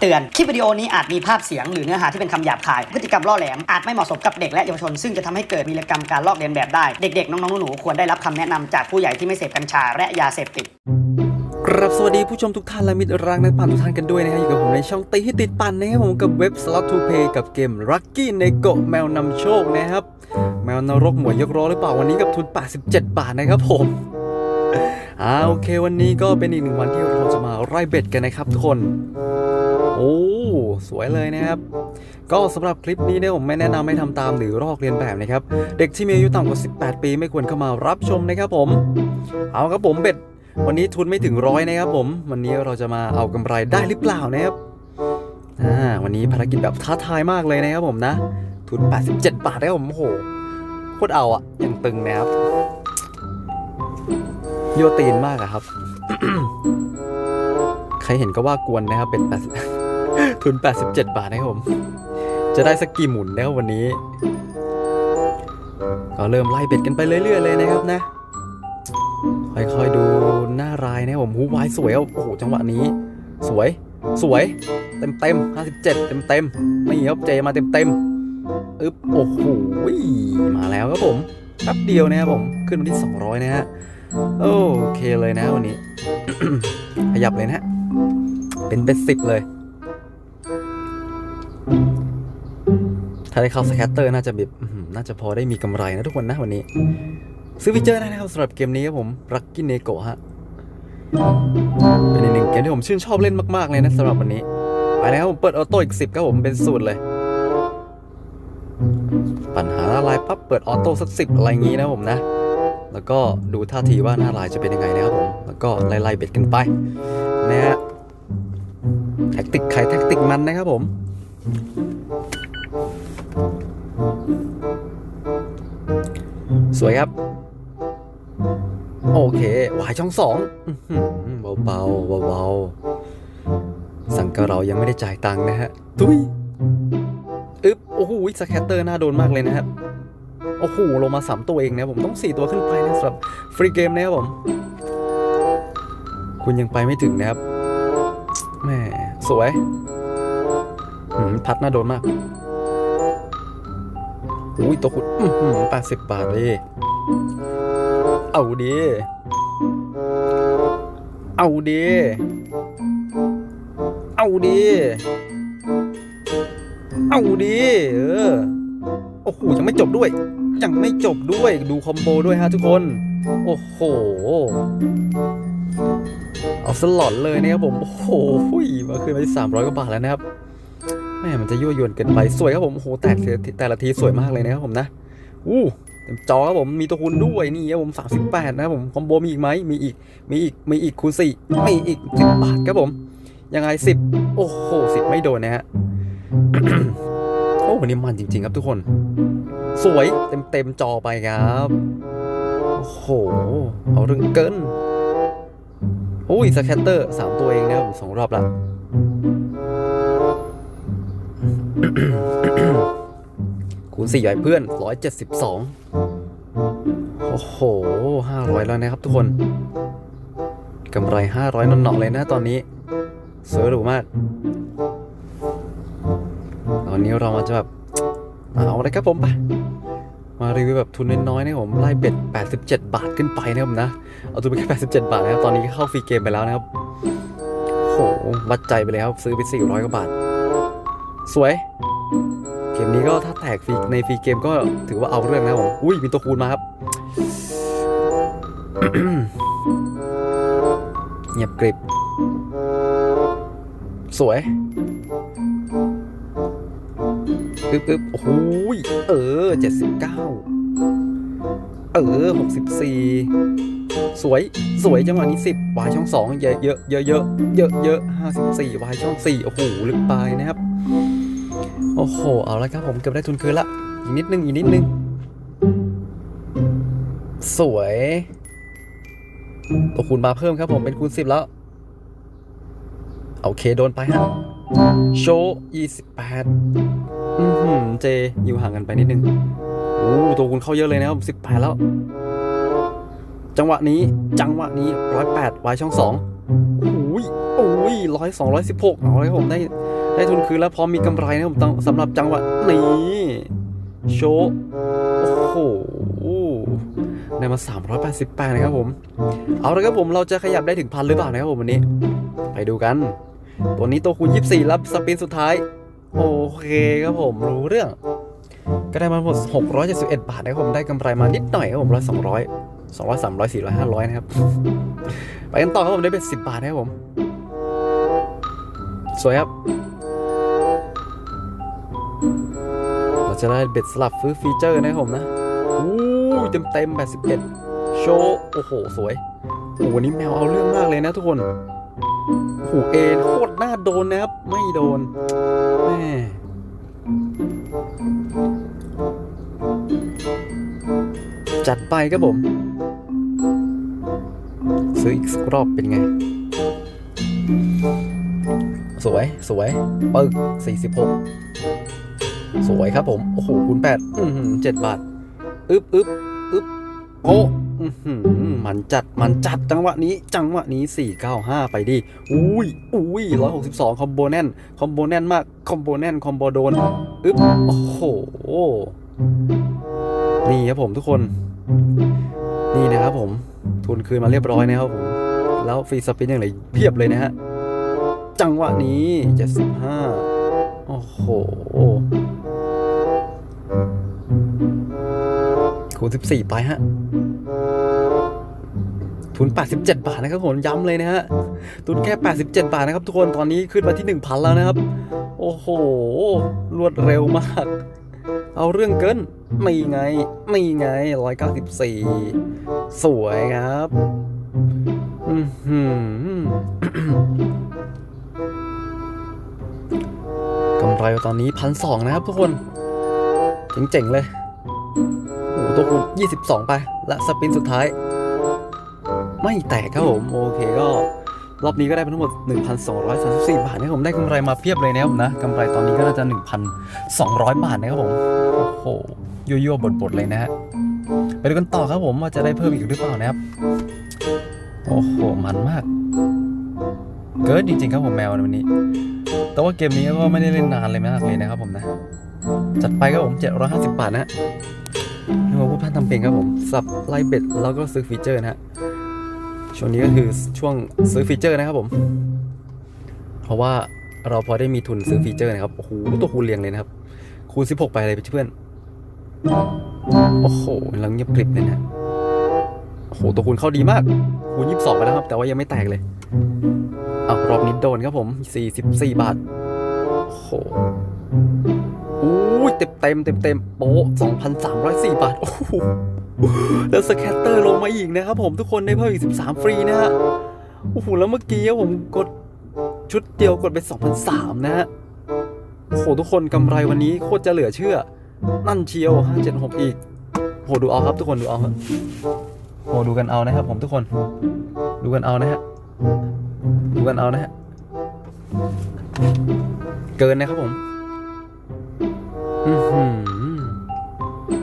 เตือน คลิปวิดีโอนี้อาจมีภาพเสียงหรือเนื้อหาที่เป็นคำหยาบคาย พฤติกรรมล่อแหลม อาจไม่เหมาะสมกับเด็กและเยาวชน ซึ่งจะทำให้เกิดวีรกรรมการลอกเลียนแบบได้ เด็กๆ น้องๆ หนูๆ ควรได้รับคำแนะนำจากผู้ใหญ่ที่ไม่เสพกัญชาและยาเสพติดครับสวัสดีผู้ชมทุกท่านและมิตรรักนักปั่นทุกท่านกันด้วยนะฮะอยู่กับผมในช่องตีให้ติดปั่นนะครับผมกับเว็บ Slot to Play กับเกม Lucky n e g o แมวนำโชคนะครับแมวนรกหมวยยกล้อหรือเปล่าวันนี้กับทุน87บาทนะครับผมอ่าโอเควันนี้ก็เป็นอีกหนึ่งวันที่เราจะมาไล่เบ็ดกันนะครับทุกคน โอ้สวยเลยนะครับ ก็สำหรับคลิปนี้เนี่ยผมไม่แนะนำให้ทำตามหรือลอกเลียนแบบนะครับ เด็กที่มีอายุต่ำกว่า 18 ปีไม่ควรเข้ามารับชมนะครับผม เอาครับผมเบ็ด วันนี้ทุนไม่ถึงร้อยนะครับผม วันนี้เราจะมาเอากำไรได้หรือเปล่านะครับอ่าวันนี้ภารกิจแบบท้าทายมากเลยนะครับผมนะ ทุน 87 บาทนะครับผมโอ้โหโคตรเอาอะยังตึงนะครับโยตีนมากอะครับ ใครเห็นก็ว่ากวนนะครับเป็น80 ทุน 87 บาทนะครับผม จะได้สักกี่หมุนนะครับวันนี้ ก็เริ่มไล่เบ็ดกันไปเรื่อยๆเลยนะครับนะ ค่อยๆดูหน้ารายนะครับผมหูวายสวยโอ้โหจังหวะนี้ สวยสวย เต็มเต็มห้าสิบเจ็ดเต็มเต็มไม่ครับเจมาเต็มเต็มอึ๊บโอ้โหมาแล้วครับผมแป๊บเดียวนะครับผมขึ้นมาที่200นะฮะโอเคเลยนะวันนี้ ขยับเลยนะฮะเป็นเป็นสิบเลยาได้เข้าสแคตเตอร์น่าจะแบบอื้อหือน่าจะพอได้มีกำไรนะทุกคนนะวันนี้ ซื้อฟีเจอร์ได้นะครับสำหรับเกมนี้ครับผม Lucky n e g o ฮะ เป็นอีกหนึ่งเกมที่ผมชื่นชอบเล่นมากๆเลยนะสำหรับวันนี้ ไปแล้วผมเปิดออโต้อีก10ครับผมเป็นสูตรเลย ปัญหาหน้าลายปั๊บเปิดออโต้สักสิบอะไรงี้นะผมนะ แล้วก็ดูท่าทีว่าหน้าลายจะเป็นยังไงนะครับผมแล้วก็ไล่ๆเบ็ดกันไปนะฮะแท็กติกใครแท็กติกมันนะครับผม สวยครับ โอเควายช่องสองเบาๆเบาๆสั่งกระเรายังไม่ได้จ่ายตังค์นะฮะ ทุยอึ๊บ โอ้โหสแคตเตอร์น่าโดนมากเลยนะครับ โอ้โห ลงมาสามตัวเองนะ ผมต้องสี่ตัวขึ้นไปนะสำหรับฟรีเกมนะครับผม คุณยังไปไม่ถึงนะครับแม่สวยหืมพัดน่าโดนมาก อุ้ยตัวขุดแปดสิบบาทเลยเอาดีเอาดีเอาดีเอาดีเออ โอ้โห ยังไม่จบด้วย ยังไม่จบด้วย ดูคอมโบด้วยฮะทุกคน โอ้โห เอาสลอดเลยนะครับผม โอ้โห มาขึ้นมาที่สามร้อยกว่าบาทแล้วนะครับ แม่มันจะยั่วยวนเกินไปสวยครับผมโอ้โหแตกแต่ละทีสวยมากเลยนะครับผมนะอู้เต็มจอครับผมมีตัวคูณด้วยนี่ครับผม38นะครับผมคอมโบมีอีกไหมมีอีกมีอีกมีอีกคูณ4มีอีก10บาทครับผมยังไง 10 โอ้โห10 ไม่โดนนะฮะโอ้วันนี้มันจริง ๆ ครับทุกคน สวยเต็มเต็มจอไปครับโอ้โหเอาเรื่องเกินโอ้ยสแคตเตอร์ 3 ตัวเองนะครับผมสองรอบละ คูณ4ใหญ่เพื่อน172โอ้โห500แล้วนะครับทุกคนกำไร500นอนๆเลยนะตอนนี้สวยหรูมาก ตอนนี้เรามาจะแบบเอาเลยครับผมไปมารีวิวแบบทุนน้อยๆนะผมไล่เบ็ด 87 บาทขึ้นไปนะครับผมนะ เอาทุนไปแค่87 บาทนะครับ ตอนนี้เข้าฟรีเกมไปแล้วนะครับโอ้โหวัดใจไปเลยครับ ซื้อไป 400 กว่าบาท สวย เกมนี้ก็ถ้าแตกฟรีในฟรีเกมก็ถือว่าเอาเรื่องนะผม อุ้ยมีตัวคูณมาครับ เงียบกริบ สวยปึ๊บปึ๊บโอ้โหยเออเจ็ดสิบเก้าเออหกสิบสี่สวย สวยจังหวะนี้สิบวายช่องสองเยอะเยอะเยอะเยอะเยอะเยอะห้าสิบสี่วายช่องสี่โอ้โห ลึกไปนะครับ โอ้โห เอาละครับผมเกือบได้ทุนคืนละ อีกนิดนึง อีกนิดนึง สวย ตัวคูณมาเพิ่มครับผมเป็นคูณสิบแล้ว โอเค โดนไปฮะ โชว์ยี่สิบแปดอือหือเจ อยู่ห่างกันไปนิดนึงโอ้ตัวคูณเข้าเยอะเลยนะครับสิบแปดแล้ว จังหวะนี้ จังหวะนี้ร้อยแปดวายช่องสองโอ้ยโอ้ยร้อยสองร้อยสิบหกเอาเลยผมได้ ได้ทุนคืนแล้วพร้อมมีกำไรนะครับผมต้องสำหรับจังหวะนี้โชว์โอ้โหได้มา 388 นะครับผม เอาละครับผมเราจะขยับได้ถึงพันหรือเปล่านะครับผมวันนี้ ไปดูกัน ตัวนี้ตัวคูณ 24 รับสปินสุดท้าย โอเคครับผมรู้เรื่อง ก็ได้มาหมด 671 บาทนะครับผมได้กำไรมานิดหน่อยครับผมร้อยสองร้อยสองร้อยสามร้อยสี่ร้อยห้าร้อยนะครับ ไปกันต่อครับผมได้เป็น 10 บาทนะครับผม สวยครับ จะได้เบ็ดสลับฟื้นฟีเจอร์นะครับผมนะอู้เต็มเต็ม81 โชว์ โอ้โห สวยโอ้โหวันนี้แมวเอาเรื่องมากเลยนะทุกคนโอ้เอ็นโคตรน่าโดนนะครับ ไม่โดนแม่จัดไปครับผม ซื้ออีกสักรอบเป็นไง สวย สวย ปึก46 สวยครับผม โอ้โหคูณ8อือหือ7บาทอึ๊บอึ๊บอึ๊บโอ้มันจัดมันจัดจังหวะนี้ จังหวะนี้ 495 ไปดิอุ้ยอุ้ย162 คอมโบแน่น คอมโบแน่นมาก คอมโบแน่น คอมโบโดน อึ๊บ โอ้โห นี่ครับผมทุกคน นี่นะครับผม ทุนคืนมาเรียบร้อยนะครับผม แล้วฟรีสปินอย่างไรเพียบเลยนะฮะ จังหวะนี้ 75 โอ้โห คูณ14 ไปฮะ ทุน 87 บาทนะครับผมย้ำเลยนะฮะ ทุนแค่ 87 บาทนะครับทุกคน ตอนนี้ขึ้นมาที่ 1,000 แล้วนะครับ โอ้โห รวดเร็วมาก เอาเรื่องเกิน ไม่ไง ไม่ไง 194 สวยครับ อือหือกำไรตอนนี้พันสองนะครับทุกคน เจ๋งๆเลยโอ้ตัวคูณ22 ไป และสปินสุดท้าย ไม่แตกครับผม โอเคก็ รอบนี้ก็ได้ไปทั้งหมด 1,234 บาทนะครับผมได้กำไรมาเพียบเลยนะครับผมนะกำไรตอนนี้ก็น่าจะ 1,200 บาทนะครับผม โอ้โหยั่วๆบดๆเลยนะฮะไปดูกันต่อครับผมว่าจะได้เพิ่มอีกหรือเปล่านะครับ โอ้โห มันมาก เกิดจริงๆครับผมแมวในวันนี้ แต่ว่าเกมนี้ก็ไม่ได้เล่นนานเลยมากเลยนะครับผมนะ จัดไปครับผม 750 บาทนะฮะนี่มาพูดพันทำเพลงครับผม สับไล่เบ็ดแล้วก็ซื้อฟีเจอร์นะฮะ ช่วงนี้ก็คือช่วงซื้อฟีเจอร์นะครับผม เพราะว่าเราพอได้มีทุนซื้อฟีเจอร์นะครับ โอ้โห ตัวคูณเรียงเลยนะครับ คูณ 16 ไปเลยเพื่อน โอ้โหแล้วเงียบกริบเลยนะโอ้โห ตัวคูณเข้าดีมาก คูณ 22 ไปแล้วครับ แต่ว่ายังไม่แตกเลยเอารอบนี้โดนครับผม 44 บาท โอ้โหอู้ย เต็มเต็มเต็มเต็มโป๊ะ2,304 บาท โอ้โห แล้วสแคตเตอร์ลงมาอีกนะครับผมทุกคนได้เพิ่มอีก 13 ฟรีนะฮะ โอ้โห แล้วเมื่อกี้ผมกดชุดเดียวกดไป2,003นะฮะ โอ้โห ทุกคนกำไรวันนี้โคตรจะเหลือเชื่อ นั่นเชียว 576 อีกโหดูเอาครับทุกคนดูเอาครับโหดูกันเอานะครับผมทุกคน ดูกันเอานะฮะ ดูกันเอานะฮะ เกินนะครับผม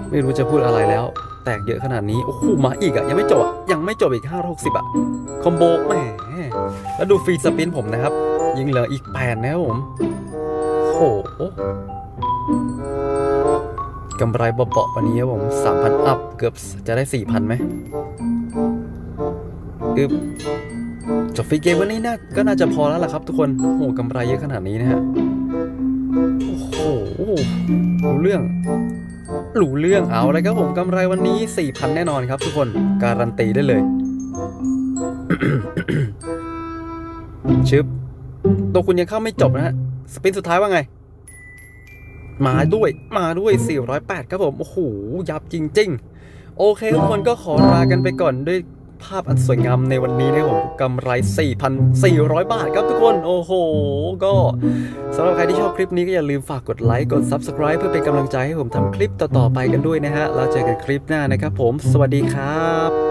ไม่รู้จะพูดอะไรแล้ว แตกเยอะขนาดนี้ โอ้โหมาอีกอะยังไม่จบอะยังไม่จบอีก 560อะคอมโบแหมแล้วดูฟรีสปินผมนะครับยังเหลืออีกแปดนะครับผมโอ้โหกำไรเบาๆวันนี้ครับผม 3,000 อัพ เกือบจะได้ 4,000ไหมอึบจบฟรีเกมวันนี้น่าก็น่าจะพอแล้วล่ะครับทุกคนโอ้โหกำไรเยอะขนาดนี้นะฮะ รู้เรื่องรู้เรื่องเอาเลยครับผมกำไรวันนี้ 4,000 แน่นอนครับทุกคนการันตีได้เลย ชึบตัวคุณยังเข้าไม่จบนะฮะ สปินสุดท้ายว่าไง มาด้วยมาด้วย 408 ครับผม โอ้โห ยับจริง ๆ โอเคทุกคนก็ขอลากันไปก่อนด้วย ภาพอันสวยงามในวันนี้นะครับผมกำไร 4,400 บาทครับทุกคน โอ้โห ก็สำหรับใครที่ชอบคลิปนี้ก็อย่าลืมฝากกดไลค์กด Subscribe เพื่อเป็นกำลังใจให้ผมทำคลิปต่อๆไปกันด้วยนะฮะ แล้วเจอกันคลิปหน้านะครับผม สวัสดีครับ